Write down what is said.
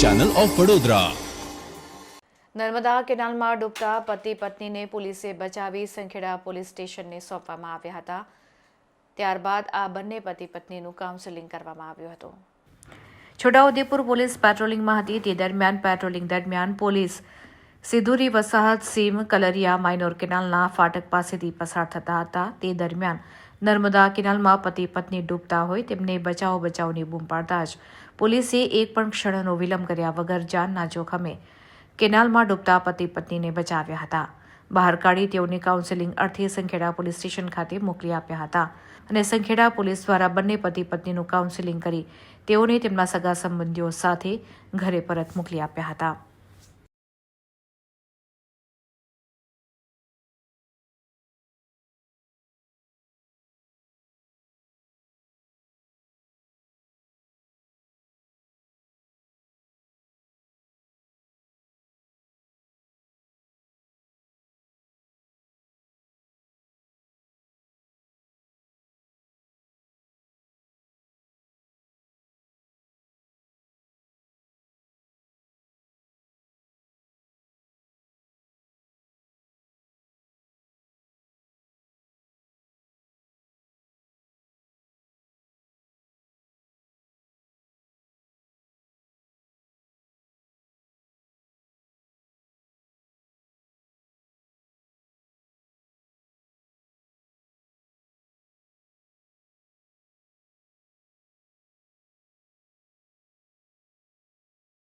Channel of Vadodara Narmada કેનાલમાં ડૂબતા પતિ પત્નીને પોલીસે બચાવી સંખેડા પોલીસ સ્ટેશનને સોંપવામાં આવ્યા હતા. ત્યારબાદ આ બંને પતિ પત્નીનું કાઉન્સેલિંગ કરવામાં આવ્યું હતું. છોટાઉદેપુર પોલીસ પેટ્રોલિંગમાં હતી. તે દરમિયાન પેટ્રોલિંગ દરમિયાન પોલીસ સિધુરી વસાહત સીમ કલરિયા માઇનોર કેનાલના ફાટક પાસેથી પસાર થતા હતા. તે દરમિયાન નર્મદા કેનાલમાં પતિ પત્ની ડૂબતા હોય તેમને બચાવો બચાવની બૂમ પાડતા જ પોલીસે એક પણ ક્ષણનો વિલંબ કર્યા વગર જાનના જોખમે કેનાલમાં ડૂબતા પતિ પત્નીને બચાવ્યા હતા. બહાર કાઢી તેઓને કાઉન્સેલિંગ અર્થે સંખેડા પોલીસ સ્ટેશન ખાતે મોકલી આપ્યા હતા અને સંખેડા પોલીસ દ્વારા બંને પતિ પત્નીનું કાઉન્સેલિંગ કરી તેઓને તેમના સગા સંબંધીઓ સાથે ઘરે પરત મોકલી આપ્યા હતા.